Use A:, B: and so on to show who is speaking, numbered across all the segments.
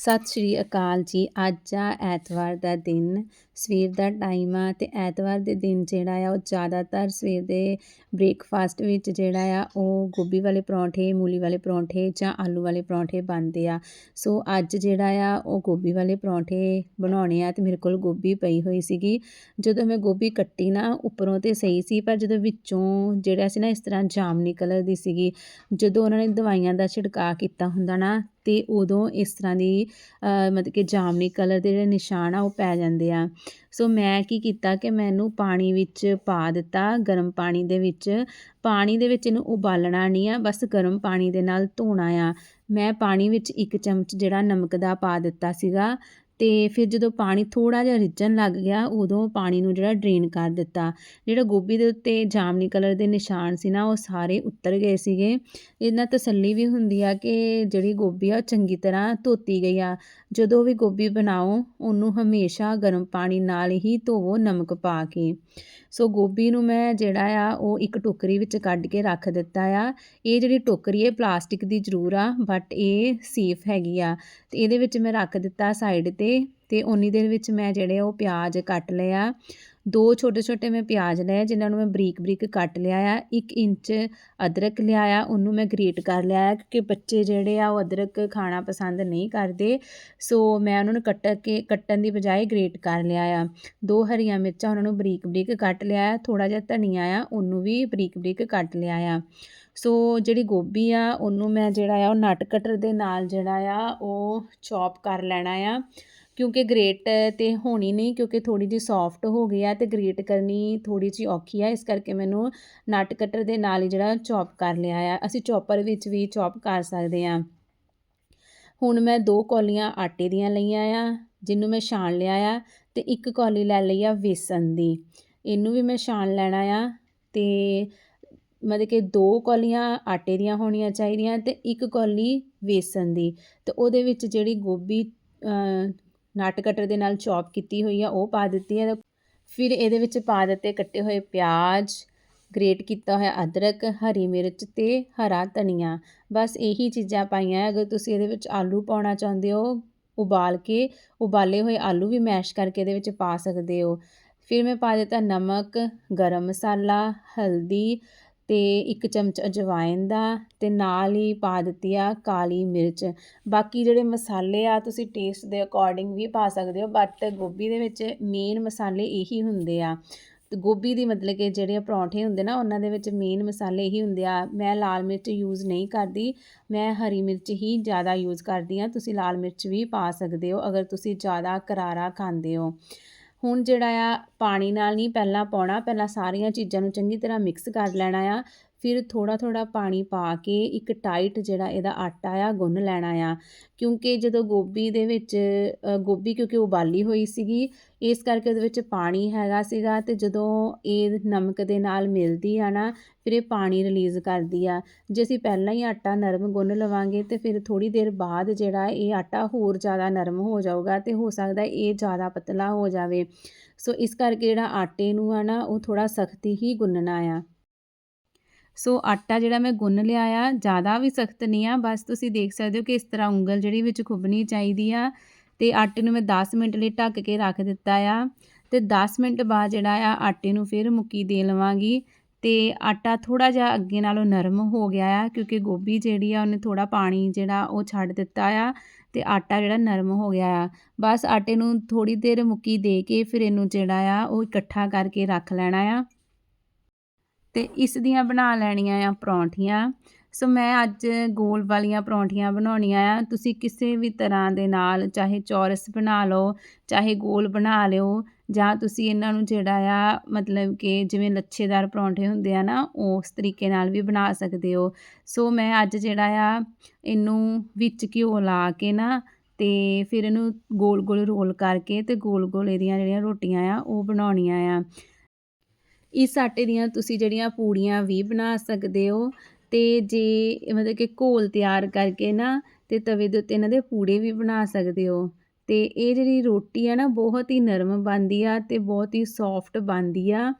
A: ਸਤਿ ਸ਼੍ਰੀ ਅਕਾਲ ਜੀ। ਅੱਜ ਆ ਐਤਵਾਰ ਦਾ ਦਿਨ ਸਵੇਰ ਦਾ ਟਾਈਮ ਆ ਤੇ ਐਤਵਾਰ ਦੇ ਦਿਨ ਜਿਹੜਾ ਆ ਉਹ ਜ਼ਿਆਦਾਤਰ ਸਵੇਰ ਦੇ ਬ੍ਰੇਕਫਾਸਟ ਵਿੱਚ ਜਿਹੜਾ ਆ ਉਹ ਗੋਭੀ ਵਾਲੇ ਪਰੌਂਠੇ, ਮੂਲੀ ਵਾਲੇ ਪਰੌਂਠੇ ਜਾਂ ਆਲੂ ਵਾਲੇ ਪਰੌਂਠੇ ਬਣਦੇ ਆ। ਸੋ ਅੱਜ ਜਿਹੜਾ ਆ ਉਹ ਗੋਭੀ ਵਾਲੇ ਪਰੌਂਠੇ ਬਣਾਉਣੇ ਆ ਤੇ ਮੇਰੇ ਕੋਲ ਗੋਭੀ ਪਈ ਹੋਈ ਸੀਗੀ। ਜਦੋਂ ਮੈਂ ਗੋਭੀ ਕੱਟੀ ਨਾ ਉੱਪਰੋਂ ਤੇ ਸਹੀ ਸੀ, ਪਰ ਜਦੋਂ ਵਿੱਚੋਂ ਜਿਹੜਾ ਸੀ ਨਾ ਇਸ ਤਰ੍ਹਾਂ ਜਾਮਨੀ ਕਲਰ ਦੀ ਸੀਗੀ, ਜਦੋਂ ਉਹਨਾਂ ਨੇ ਦਵਾਈਆਂ ਦਾ ਛਿੜਕਾਅ ਕੀਤਾ ਹੁੰਦਾ ਨਾ ਤੇ ਉਦੋਂ ਇਸ ਤਰ੍ਹਾਂ ਦੀ ਮਤਲਬ ਕਿ ਜਾਮਨੀ ਕਲਰ ਦੇ ਜਿਹੜੇ ਨਿਸ਼ਾਨ ਆ ਉਹ ਪੈ ਜਾਂਦੇ ਆ। ਸੋ ਮੈਂ ਕੀ ਕੀਤਾ ਕਿ ਮੈਂ ਇਹਨੂੰ ਪਾਣੀ ਵਿੱਚ ਪਾ ਦਿੱਤਾ, ਗਰਮ ਪਾਣੀ ਦੇ ਵਿੱਚ। ਪਾਣੀ ਦੇ ਵਿੱਚ ਇਹਨੂੰ ਉਬਾਲਣਾ ਨਹੀਂ ਆ, ਬਸ ਗਰਮ ਪਾਣੀ ਦੇ ਨਾਲ ਧੋਣਾ ਆ। ਮੈਂ ਪਾਣੀ ਵਿੱਚ ਇੱਕ ਚਮਚ ਜਿਹੜਾ ਨਮਕ ਦਾ ਪਾ ਦਿੱਤਾ ਸੀਗਾ। ਤੇ ਫਿਰ ਜਦੋਂ ਪਾਣੀ ਥੋੜਾ ਜਿਹਾ ਰਿੱਝਣ ਲੱਗ ਗਿਆ, ਉਦੋਂ ਪਾਣੀ ਨੂੰ ਜਿਹੜਾ ਡਰੇਨ ਕਰ ਦਿੱਤਾ। ਜਿਹੜਾ ਗੋਭੀ ਦੇ ਉੱਤੇ ਜਾਮਨੀ ਕਲਰ ਦੇ ਨਿਸ਼ਾਨ ਸੀ ਨਾ, ਉਹ ਸਾਰੇ ਉਤਰ ਗਏ ਸੀਗੇ। ਇਹਨਾਂ ਤਸੱਲੀ ਵੀ ਹੁੰਦੀ ਆ ਕਿ ਜਿਹੜੀ ਗੋਭੀ ਆ, ਉਹ ਚੰਗੀ ਤਰ੍ਹਾਂ ਧੋਤੀ ਗਈ ਆ। ਜਦੋਂ ਵੀ ਗੋਭੀ ਬਣਾਓ, ਉਹਨੂੰ ਹਮੇਸ਼ਾ ਗਰਮ ਪਾਣੀ ਨਾਲ ਹੀ ਧੋਵੋ, ਨਮਕ ਪਾ ਕੇ। ਸੋ ਗੋਭੀ ਨੂੰ ਮੈਂ ਜਿਹੜਾ ਆ, ਉਹ ਇੱਕ ਟੋਕਰੀ ਵਿੱਚ ਕੱਢ ਕੇ ਰੱਖ ਦਿੱਤਾ ਆ। ਇਹ ਜਿਹੜੀ ਟੋਕਰੀ ਹੈ ਪਲਾਸਟਿਕ ਦੀ ਜ਼ਰੂਰ ਆ, ਬਟ ਇਹ ਸੇਫ ਹੈਗੀ ਆ। ਤੇ ਇਹਦੇ ਵਿੱਚ ਮੈਂ ਰੱਖ ਦਿੱਤਾ ਸਾਈਡ ਤੇ ਤੇ ਉਨੀ ਦੇਰ ਵਿੱਚ ਮੈਂ ਜਿਹੜੇ ਉਹ ਪਿਆਜ਼ ਕੱਟ ਲਿਆ ਦੋ ਛੋਟੇ ਛੋਟੇ ਮੈਂ ਪਿਆਜ਼ ਲਏ ਜਿਨ੍ਹਾਂ ਨੂੰ ਮੈਂ ਬਰੀਕ ਬਰੀਕ ਕੱਟ ਲਿਆ ਆ। 1 ਇੰਚ ਅਦਰਕ ਲਿਆ ਆ, ਉਹਨੂੰ ਮੈਂ ਗ੍ਰੇਟ ਕਰ ਲਿਆ ਆ, ਕਿਉਂਕਿ ਬੱਚੇ ਜਿਹੜੇ ਆ ਉਹ ਅਦਰਕ ਖਾਣਾ ਪਸੰਦ ਨਹੀਂ ਕਰਦੇ। ਸੋ ਮੈਂ ਉਹਨਾਂ ਨੂੰ ਕੱਟ ਕੇ, ਕੱਟਣ ਦੀ ਬਜਾਏ ਗ੍ਰੇਟ ਕਰ ਲਿਆ ਆ। ਦੋ ਹਰੀਆਂ ਮਿਰਚਾਂ ਉਹਨਾਂ ਨੂੰ ਬਰੀਕ ਬਰੀਕ ਕੱਟ ਲਿਆ ਆ ਥੋੜਾ ਜਿਹਾ ਧਨੀਆ ਆ, ਉਹਨੂੰ ਵੀ ਬਰੀਕ ਬਰੀਕ ਕੱਟ ਲਿਆ ਆ। ਸੋ ਜਿਹੜੀ ਗੋਭੀ ਆ, ਉਹਨੂੰ ਮੈਂ ਜਿਹੜਾ ਆ ਉਹ ਨਟ ਕਟਰ ਦੇ ਨਾਲ ਜਿਹੜਾ ਆ ਉਹ ਚੌਪ ਕਰ ਲੈਣਾ ਆ। ਕਿਉਂਕਿ ਗ੍ਰੇਟ ਤੇ ਹੋਣੀ ਨਹੀਂ, ਕਿਉਂਕਿ ਥੋੜੀ ਜਿਹੀ ਸੌਫਟ ਹੋ ਗਈ ਆ ਤੇ ਗ੍ਰੇਟ ਕਰਨੀ ਥੋੜੀ ਜਿਹੀ ਔਖੀ ਆ। ਇਸ ਕਰਕੇ ਮੈਨੂੰ ਨਟ ਕਟਰ ਦੇ ਨਾਲ ਹੀ ਜਿਹੜਾ ਚੌਪ ਕਰ ਲਿਆ ਆ। ਅਸੀਂ ਚੌਪਰ ਵਿੱਚ ਵੀ ਚੌਪ ਕਰ ਸਕਦੇ ਆ। ਹੁਣ ਮੈਂ ਦੋ ਕੌਲੀਆਂ ਆਟੇ ਦੀਆਂ ਲਈਆਂ ਆ, ਜਿਹਨੂੰ ਮੈਂ ਛਾਣ ਲਿਆ ਆ ਤੇ ਇੱਕ ਕੌਲੀ ਲੈ ਲਈ ਆ ਵੇਸਣ ਦੀ। ਇਹਨੂੰ ਵੀ ਮੈਂ ਛਾਣ ਲੈਣਾ ਆ ਤੇ ਮਤਲਬ ਕਿ ਦੋ ਕੌਲੀਆਂ ਆਟੇ ਦੀਆਂ ਹੋਣੀਆਂ ਚਾਹੀਦੀਆਂ ਤੇ ਇੱਕ ਕੌਲੀ ਵੇਸਣ ਦੀ। ਤੇ ਉਹਦੇ ਵਿੱਚ ਜਿਹੜੀ ਗੋਭੀ ਨਟ ਕਟਰ ਦੇ ਨਾਲ ਚੌਪ ਕੀਤੀ ਹੋਈ ਆ, ਉਹ ਪਾ ਦਿੱਤੀ ਹੈ ਫਿਰ ਇਹਦੇ ਵਿੱਚ ਪਾ ਦਿੱਤੇ ਕੱਟੇ ਹੋਏ ਪਿਆਜ਼ ਗ੍ਰੇਟ ਕੀਤਾ ਹੋਇਆ ਅਦਰਕ, ਹਰੀ ਮਿਰਚ ਤੇ ਹਰਾ ਧਨੀਆ। ਬਸ ਇਹੀ ਚੀਜ਼ਾਂ ਪਾਈਆਂ। ਅਗਰ ਤੁਸੀਂ ਇਹਦੇ ਵਿੱਚ ਆਲੂ ਪਾਉਣਾ ਚਾਹੁੰਦੇ ਹੋ, ਉਬਾਲ ਕੇ ਉਬਾਲੇ ਹੋਏ ਆਲੂ ਵੀ ਮੈਸ਼ ਕਰਕੇ ਇਹਦੇ ਵਿੱਚ ਪਾ ਸਕਦੇ ਹੋ। ਫਿਰ ਮੈਂ ਪਾ ਦਿੱਤਾ ਨਮਕ, ਗਰਮ ਮਸਾਲਾ, ਹਲਦੀ ਤੇ ਇੱਕ ਚਮਚ ਅਜਵਾਇਨ ਦਾ ਤੇ ਨਾਲ ਹੀ ਪਾ ਦਿੱਤੀ ਆ ਕਾਲੀ ਮਿਰਚ। ਬਾਕੀ ਜਿਹੜੇ ਮਸਾਲੇ ਆ, ਤੁਸੀਂ ਟੇਸਟ ਦੇ ਅਕੋਰਡਿੰਗ ਵੀ ਪਾ ਸਕਦੇ ਹੋ ਬਟ ਗੋਭੀ ਦੇ ਵਿੱਚ ਮੇਨ ਮਸਾਲੇ ਇਹੀ ਹੁੰਦੇ ਆ। ਤੇ ਗੋਭੀ ਦੀ ਮਤਲਬ ਕਿ ਜਿਹੜੇ ਪਰੌਂਠੇ ਹੁੰਦੇ ਨਾ, ਉਹਨਾਂ ਦੇ ਵਿੱਚ ਮੇਨ ਮਸਾਲੇ ਇਹੀ ਹੁੰਦੇ ਆ। ਮੈਂ ਲਾਲ ਮਿਰਚ ਯੂਜ਼ ਨਹੀਂ ਕਰਦੀ, ਮੈਂ ਹਰੀ ਮਿਰਚ ਹੀ ਜ਼ਿਆਦਾ ਯੂਜ਼ ਕਰਦੀ ਆ। ਤੁਸੀਂ ਲਾਲ ਮਿਰਚ ਵੀ ਪਾ ਸਕਦੇ ਹੋ, ਅਗਰ ਤੁਸੀਂ ਜ਼ਿਆਦਾ ਕਰਾਰਾ ਖਾਂਦੇ ਹੋ। ਹੁਣ ਜਿਹੜਾ ਆ ਪਾਣੀ ਨਾਲ ਨਹੀਂ ਪਹਿਲਾਂ ਪਾਉਣਾ, ਪਹਿਲਾਂ ਸਾਰੀਆਂ ਚੀਜ਼ਾਂ ਨੂੰ ਚੰਗੀ ਤਰ੍ਹਾਂ ਮਿਕਸ ਕਰ ਲੈਣਾ ਆ। ਫਿਰ ਥੋੜਾ ਥੋੜਾ ਪਾਣੀ ਪਾ ਕੇ ਇੱਕ ਟਾਈਟ ਜਿਹੜਾ ਇਹਦਾ ਆਟਾ ਆ, ਗੁੰਨ ਲੈਣਾ ਆ। ਕਿਉਂਕਿ ਜਦੋਂ ਗੋਭੀ ਦੇ ਵਿੱਚ ਗੋਭੀ ਕਿਉਂਕਿ ਉਬਾਲੀ ਹੋਈ ਸੀਗੀ, ਇਸ ਕਰਕੇ ਉਹਦੇ ਵਿੱਚ ਪਾਣੀ ਹੈਗਾ ਸੀਗਾ ਤੇ ਜਦੋਂ ਇਹ ਨਮਕ ਦੇ ਨਾਲ ਮਿਲਦੀ ਆ ਨਾ, ਫਿਰ ਇਹ ਪਾਣੀ ਰਿਲੀਜ਼ ਕਰਦੀ ਆ। ਜੇ ਅਸੀਂ ਪਹਿਲਾਂ ਹੀ ਆਟਾ ਨਰਮ ਗੁੰਨ ਲਵਾਂਗੇ ਤੇ ਫਿਰ ਥੋੜੀ ਦੇਰ ਬਾਅਦ ਜਿਹੜਾ ਇਹ ਆਟਾ ਹੋਰ ਜ਼ਿਆਦਾ ਨਰਮ ਹੋ ਜਾਊਗਾ ਤੇ ਹੋ ਸਕਦਾ ਇਹ ਜ਼ਿਆਦਾ ਪਤਲਾ ਹੋ ਜਾਵੇ। ਸੋ ਇਸ ਕਰਕੇ ਜਿਹੜਾ ਆਟੇ ਨੂੰ ਆ ਨਾ, ਉਹ ਥੋੜਾ ਸਖਤੀ ਹੀ ਗੁੰਨਣਾ ਆ। ਸੋ ਆਟਾ ਜਿਹੜਾ ਮੈਂ ਗੁੰਨ ਲਿਆ ਆ, ਜ਼ਿਆਦਾ ਵੀ ਸਖਤ ਨਹੀਂ ਆ, ਬਸ ਤੁਸੀਂ ਦੇਖ ਸਕਦੇ ਹੋ ਕਿ ਇਸ ਤਰ੍ਹਾਂ ਉਂਗਲ ਜਿਹੜੀ ਵਿੱਚ ਖੁੱਬਣੀ ਚਾਹੀਦੀ ਆ, ਤੇ ਆਟੇ ਨੂੰ ਮੈਂ 10 ਮਿੰਟ ਲਈ ਢੱਕ ਕੇ ਰੱਖ ਦਿੱਤਾ ਆ, ਤੇ 10 ਮਿੰਟ ਬਾਅਦ ਜਿਹੜਾ ਆ ਆਟੇ ਨੂੰ ਫਿਰ ਮੁੱਕੀ ਦੇ ਲਵਾਂਗੀ, ਤੇ ਆਟਾ ਥੋੜਾ ਜਿਹਾ ਅੱਗੇ ਨਾਲੋਂ ਨਰਮ ਹੋ ਗਿਆ ਆ, ਕਿਉਂਕਿ ਗੋਭੀ ਜਿਹੜੀ ਆ ਉਹਨੇ ਥੋੜਾ ਪਾਣੀ ਜਿਹੜਾ ਉਹ ਛੱਡ ਦਿੱਤਾ ਆ, ਤੇ ਆਟਾ ਜਿਹੜਾ ਨਰਮ ਹੋ ਗਿਆ ਆ। ਬਸ ਆਟੇ ਨੂੰ ਥੋੜੀ ਦੇਰ ਮੁੱਕੀ ਦੇ ਕੇ ਫਿਰ ਇਹਨੂੰ ਜਿਹੜਾ ਆ ਉਹ ਇਕੱਠਾ ਕਰਕੇ ਰੱਖ ਲੈਣਾ ਆ। ਤੇ ਇਸ ਦੀਆਂ ਬਣਾ ਲੈਣੀਆਂ ਆ ਪਰੌਂਠੀਆਂ। ਸੋ ਮੈਂ ਅੱਜ ਗੋਲ ਵਾਲੀਆਂ ਪਰੌਂਠੀਆਂ ਬਣਾਉਣੀਆਂ ਆ। ਤੁਸੀਂ ਕਿਸੇ ਵੀ ਤਰ੍ਹਾਂ ਦੇ ਨਾਲ ਚਾਹੇ ਚੌਰਸ ਬਣਾ ਲਓ, ਚਾਹੇ ਗੋਲ ਬਣਾ ਲਿਓ, ਜਾਂ ਤੁਸੀਂ ਇਹਨਾਂ ਨੂੰ ਜਿਹੜਾ ਆ, ਮਤਲਬ ਕਿ ਜਿਵੇਂ ਲੱਛੇਦਾਰ ਪਰੌਂਠੇ ਹੁੰਦੇ ਆ ਨਾ, ਉਸ ਤਰੀਕੇ ਨਾਲ ਵੀ ਬਣਾ ਸਕਦੇ ਹੋ। ਸੋ ਮੈਂ ਅੱਜ ਜਿਹੜਾ ਆ, ਇਹਨੂੰ ਵਿੱਚ ਘਿਓ ਲਾ ਕੇ ਨਾ, ਤੇ ਫਿਰ ਇਹਨੂੰ ਗੋਲ ਗੋਲ ਰੋਲ ਕਰਕੇ ਤੇ ਗੋਲ ਗੋਲ ਇਹਦੀਆਂ ਜਿਹੜੀਆਂ ਰੋਟੀਆਂ ਆ, ਉਹ ਬਣਾਉਣੀਆਂ ਆ। ਇਸ ਆਟੇ ਦੀਆਂ ਤੁਸੀਂ ਜਿਹੜੀਆਂ ਪੂੜੀਆਂ ਵੀ ਬਣਾ ਸਕਦੇ ਹੋ ਤੇ ਜੇ ਮਤਲਬ ਕਿ ਘੋਲ ਤਿਆਰ ਕਰਕੇ ਨਾ ਤੇ ਤਵੇ ਦੇ ਉੱਤੇ ਇਹਨਾਂ ਦੇ ਪੂੜੇ ਵੀ ਬਣਾ ਸਕਦੇ ਹੋ। ਤੇ ਇਹ ਜਿਹੜੀ ਰੋਟੀ ਆ ਨਾ ਬਹੁਤ ਹੀ ਨਰਮ ਬਣਦੀ ਆ ਤੇ ਬਹੁਤ ਹੀ ਸੌਫਟ ਬਣਦੀ ਆ।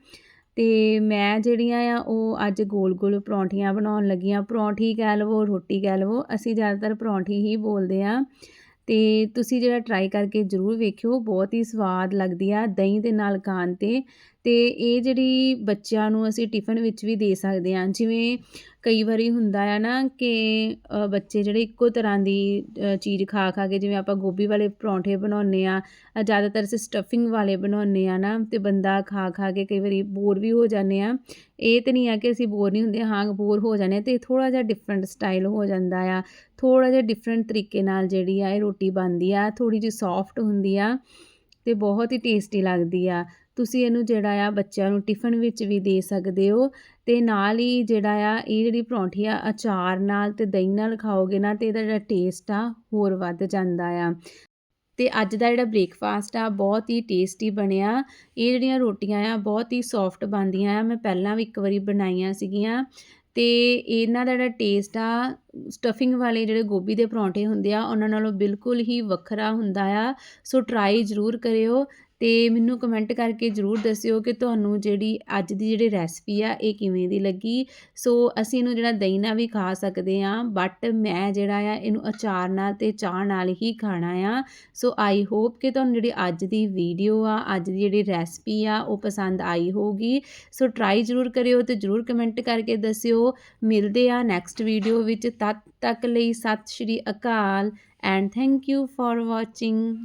A: ਤੇ ਮੈਂ ਜਿਹੜੀਆਂ ਆ ਉਹ ਅੱਜ ਗੋਲ ਗੋਲ ਪਰੌਂਠੀਆਂ ਬਣਾਉਣ ਲੱਗੀਆਂ ਪਰੌਂਠੀ ਕਹਿ ਲਵੋ, ਰੋਟੀ ਕਹਿ ਲਵੋ, ਅਸੀਂ ਜ਼ਿਆਦਾਤਰ ਪਰੌਂਠੀ ਹੀ ਬੋਲਦੇ ਆ ਤੇ ਤੁਸੀਂ ਜਿਹੜਾ ਟਰਾਈ ਕਰਕੇ ਜ਼ਰੂਰ ਵੇਖਿਓ, ਬਹੁਤ ਹੀ ਸਵਾਦ ਲੱਗਦੀ ਆ ਦਹੀਂ ਦੇ ਨਾਲ ਖਾਣ 'ਤੇ। ਅਤੇ ਇਹ ਜਿਹੜੀ ਬੱਚਿਆਂ ਨੂੰ ਅਸੀਂ ਟਿਫਨ ਵਿੱਚ ਵੀ ਦੇ ਸਕਦੇ ਹਾਂ, ਜਿਵੇਂ ਕਈ ਵਾਰੀ ਹੁੰਦਾ ਆ ਨਾ ਕਿ ਬੱਚੇ ਜਿਹੜੇ ਇੱਕੋ ਤਰ੍ਹਾਂ ਦੀ ਚੀਜ਼ ਖਾ ਖਾ ਕੇ ਜਿਵੇਂ ਆਪਾਂ ਗੋਭੀ ਵਾਲੇ ਪਰੌਂਠੇ ਬਣਾਉਂਦੇ ਆ ਜ਼ਿਆਦਾਤਰ ਅਸੀਂ ਸਟਫਿੰਗ ਵਾਲੇ ਬਣਾਉਂਦੇ ਆ ਨਾ ਅਤੇ ਬੰਦਾ ਖਾ ਖਾ ਕੇ ਕਈ ਵਾਰੀ ਬੋਰ ਵੀ ਹੋ ਜਾਂਦੇ ਆ ਇਹ ਤਾਂ ਨਹੀਂ ਆ ਕਿ ਅਸੀਂ ਬੋਰ ਨਹੀਂ ਹੁੰਦੇ, ਹਾਂ ਬੋਰ ਹੋ ਜਾਂਦੇ ਹਾਂ ਤੇ ਥੋੜਾ ਜਿਹਾ ਡਿਫਰੈਂਟ ਸਟਾਈਲ ਹੋ ਜਾਂਦਾ ਆ। ਥੋੜ੍ਹਾ ਜਿਹਾ ਡਿਫਰੈਂਟ ਤਰੀਕੇ ਨਾਲ ਜਿਹੜੀ ਆ ਇਹ ਰੋਟੀ ਬਣਦੀ ਆ, ਥੋੜ੍ਹੀ ਜਿਹੀ ਸੌਫਟ ਹੁੰਦੀ ਆ ਅਤੇ ਬਹੁਤ ਹੀ ਟੇਸਟੀ ਲੱਗਦੀ ਆ। ਤੁਸੀਂ ਇਹਨੂੰ ਜਿਹੜਾ ਆ ਬੱਚਿਆਂ ਨੂੰ ਟਿਫਨ ਵਿੱਚ ਵੀ ਦੇ ਸਕਦੇ ਹੋ ਤੇ ਨਾਲ ਹੀ ਜਿਹੜਾ ਆ, ਇਹ ਜਿਹੜੀ ਪਰੌਂਠੀ ਆ, ਅਚਾਰ ਨਾਲ ਤੇ ਦਹੀਂ ਨਾਲ ਖਾਓਗੇ ਨਾ ਤੇ ਇਹਦਾ ਜਿਹੜਾ ਟੇਸਟ ਆ ਹੋਰ ਵੱਧ ਜਾਂਦਾ ਆ। ਤੇ ਅੱਜ ਦਾ ਜਿਹੜਾ ਬ੍ਰੇਕਫਾਸਟ ਆ, ਬਹੁਤ ਹੀ ਟੇਸਟੀ ਬਣਿਆ। ਇਹ ਜਿਹੜੀਆਂ ਰੋਟੀਆਂ ਆ, ਬਹੁਤ ਹੀ ਸੌਫਟ ਬਣਦੀਆਂ ਆ। ਮੈਂ ਪਹਿਲਾਂ ਵੀ ਇੱਕ ਵਾਰੀ ਬਣਾਈਆਂ ਸੀਗੀਆਂ। ਤੇ ਇਹਨਾਂ ਦਾ ਜਿਹੜਾ ਟੇਸਟ ਆ ਸਟਫਿੰਗ ਵਾਲੇ ਜਿਹੜੇ ਗੋਭੀ ਦੇ ਪਰੌਂਠੇ ਹੁੰਦੇ ਆ, ਉਹਨਾਂ ਨਾਲੋਂ ਬਿਲਕੁਲ ਹੀ ਵੱਖਰਾ ਹੁੰਦਾ ਆ। ਸੋ ਟਰਾਈ ਜ਼ਰੂਰ ਕਰਿਓ। ਤੇ ਮੈਨੂੰ ਕਮੈਂਟ ਕਰਕੇ ਜ਼ਰੂਰ ਦੱਸਿਓ ਕਿ ਤੁਹਾਨੂੰ ਜਿਹੜੀ ਅੱਜ ਦੀ ਜਿਹੜੀ ਰੈਸਪੀ ਆ, ਇਹ ਕਿਵੇਂ ਦੀ ਲੱਗੀ। ਸੋ ਅਸੀਂ ਇਹਨੂੰ ਜਿਹੜਾ ਦਹੀਂ ਨਾਲ ਵੀ ਖਾ ਸਕਦੇ ਆ ਬਟ ਮੈਂ ਜਿਹੜਾ ਆ, ਇਹਨੂੰ ਅਚਾਰ ਨਾਲ ਤੇ ਚਾਹ ਨਾਲ ਹੀ ਖਾਣਾ ਆ। ਸੋ ਆਈ ਹੋਪ ਕਿ ਤੁਹਾਨੂੰ ਜਿਹੜੀ ਅੱਜ ਦੀ ਵੀਡੀਓ ਆ, ਅੱਜ ਦੀ ਜਿਹੜੀ ਰੈਸਪੀ ਆ, ਉਹ ਪਸੰਦ ਆਈ ਹੋਊਗੀ। ਸੋ ਟਰਾਈ ਜ਼ਰੂਰ ਕਰਿਓ ਤੇ ਜ਼ਰੂਰ ਕਮੈਂਟ ਕਰਕੇ ਦੱਸਿਓ। ਮਿਲਦੇ ਆ ਨੈਕਸਟ ਵੀਡੀਓ ਵਿੱਚ। ਤਦ ਤੱਕ ਲਈ ਸਤਿ ਸ਼੍ਰੀ ਅਕਾਲ and thank you for watching